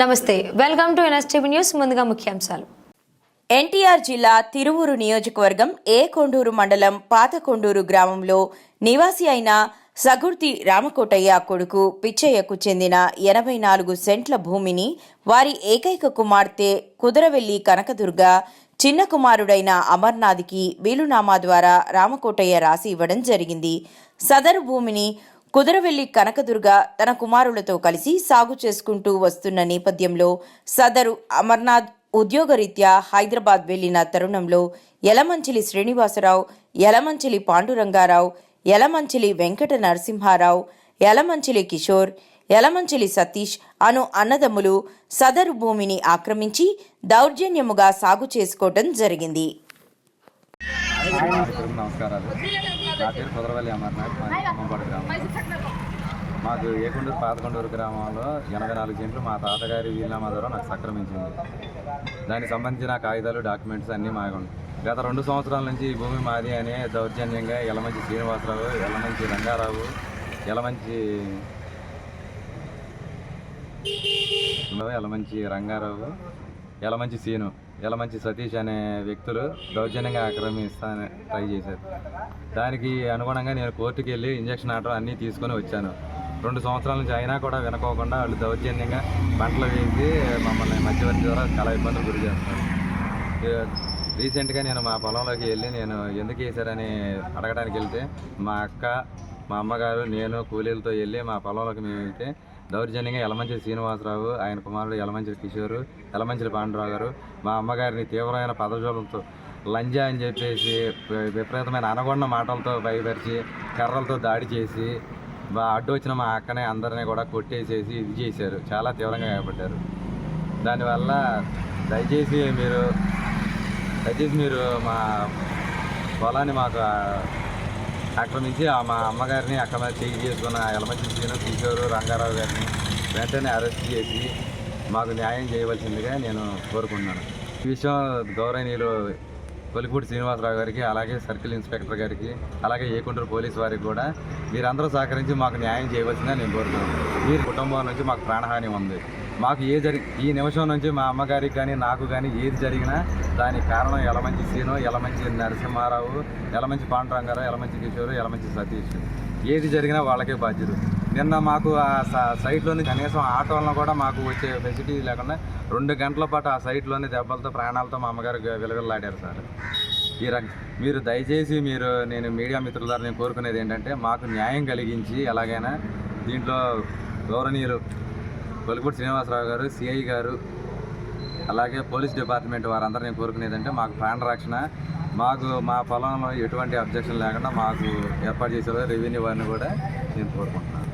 నమస్తే welcome to NSTV news ముందుగా ముఖ్యాంశాలు. ఎన్టీఆర్ జిల్లా తిరువూరు నియోజకవర్గం ఏ కొండూరు మండలం పాత కొండూరు గ్రామంలో నివాసి అయిన సగుర్తి రామకోటయ్య కొడుకు పిచ్చయ్యకు చెందిన ఎనభై నాలుగు సెంట్ల భూమిని వారి ఏకైక కుమార్తె కుదరవెల్లి కనకదుర్గ చిన్న కుమారుడైన అమర్నాథ్కి వీలునామా ద్వారా రామకోటయ్య రాసి ఇవ్వడం జరిగింది. సదరు భూమిని కుదరవెల్లి కనకదుర్గ తన కుమారులతో కలిసి సాగు చేసుకుంటూ వస్తున్న నేపథ్యంలో సదరు అమర్నాథ్ ఉద్యోగరీత్యా హైదరాబాద్ వెళ్ళిన తరుణంలో యలమంచిలి శ్రీనివాసరావు యలమంచిలి పాండురంగారావు యలమంచిలి వెంకట నరసింహారావు యలమంచిలి కిషోర్ యలమంచిలి సతీష్ అను అన్నదమ్ములు సదరు భూమిని ఆక్రమించి దౌర్జన్యముగా సాగు చేసుకోవటం జరిగింది. అందరికీ నమస్కారాలు. నా పేరు కుదరవల్లి అమర్నాథ్. మా అమ్మపాడు గ్రామం. మాకు ఏకొండూరు పాతకొండూరు గ్రామంలో ఎనభై నాలుగు సెంట్లు మా తాతగారి వీలునామా ద్వారా నాకు సక్రమించింది. దానికి సంబంధించిన కాగితాలు డాక్యుమెంట్స్ అన్నీ మాకు గత రెండు సంవత్సరాల నుంచి ఈ భూమి మాది అనే దౌర్జన్యంగా ఎలమంచి శ్రీనివాసరావు ఎలమంచి రంగారావు ఎలమంచి ఎలమంచి రంగారావు ఎలమంచి సీను ఎలమంచి సతీష్ అనే వ్యక్తులు దౌర్జన్యంగా ఆక్రమిస్తానని ట్రై చేశారు. దానికి అనుగుణంగా నేను కోర్టుకి వెళ్ళి ఇంజక్షన్ ఆర్డర్ అన్నీ తీసుకొని వచ్చాను. రెండు సంవత్సరాల నుంచి అయినా కూడా వినుకోకుండా వాళ్ళు దౌర్జన్యంగా పంటలు వేసి మమ్మల్ని మధ్యవర్తి ద్వారా చాలా ఇబ్బందులు గురి చేస్తారు రీసెంట్గా నేను మా పొలంలోకి వెళ్ళి నేను ఎందుకు వేశారని అడగడానికి వెళ్తే మా అక్క మా అమ్మగారు నేను కూలీలతో వెళ్ళి మా పొలంలోకి మేము వెళ్తే దౌర్జన్యంగా యలమంచి శ్రీనివాసరావు ఆయన కుమారుడు యలమంచి కిషోరు యలమంచి పాండురావు గారు మా అమ్మగారిని తీవ్రమైన పదజోలంతో లంజ అని చెప్పేసి విపరీతమైన అనగొండ మాటలతో భయపరిచి కర్రలతో దాడి చేసి బా అడ్డు వచ్చిన మా అక్కనే అందరినీ కూడా కొట్టేసేసి ఇది చేశారు. చాలా తీవ్రంగా గాయపడ్డారు. దానివల్ల దయచేసి మీరు దయచేసి మీరు మా పొలాన్ని మాకు ఆక్రమించి ఆ మా అమ్మగారిని అక్కడ చేయి చేసుకున్న ఎలమంచి శ్రీను కిషోరు రంగారావు గారిని వెంటనే అరెస్ట్ చేసి మాకు న్యాయం చేయవలసిందిగా నేను కోరుకుంటున్నాను. ఈ విషయం గౌరవనీయులు కొలిపూడి శ్రీనివాసరావు గారికి అలాగే సర్కిల్ ఇన్స్పెక్టర్ గారికి అలాగే ఏకుంటూరు పోలీస్ వారికి కూడా మీరందరూ సహకరించి మాకు న్యాయం చేయవలసిందిగా నేను కోరుతున్నాను. మీరు కుటుంబం నుంచి మాకు ప్రాణహాని ఉంది. మాకు ఏ జరి ఈ నిమిషం నుంచి మా అమ్మగారికి కానీ నాకు కానీ ఏది జరిగినా దానికి కారణం ఎలమంచి సీను ఎలమంచి నరసింహారావు ఎలమంచి పాండురంగారావు ఎలమంచి కిషోరు ఎలమంచి సతీష్. ఏది జరిగినా వాళ్ళకే బాధ్యత నిన్న మాకు ఆ స- సైట్లోని కనీసం ఆటోలను కూడా మాకు వచ్చే ఫెసిలిటీ లేకుండా రెండు గంటల పాటు ఆ సైట్లోని దెబ్బలతో ప్రాణాలతో మా అమ్మగారు విలవిల్లాడారు సార్. ఈ రంగ మీరు దయచేసి మీరు నేను మీడియా మిత్రుల ద్వారా నేను కోరుకునేది ఏంటంటే మాకు న్యాయం కలిగించి ఎలాగైనా దీంట్లో గౌరవనీయులు కొలిపూడి శ్రీనివాసరావు గారు సిఐ గారు అలాగే పోలీస్ డిపార్ట్మెంట్ వారందరూ నేను మాకు ప్రాణ రక్షణ. మాకు మా పొలంలో ఎటువంటి అబ్జెక్షన్ లేకుండా మాకు ఏర్పాటు చేసేవారు. రెవెన్యూ వారిని కూడా నేను కోరుకుంటున్నాను.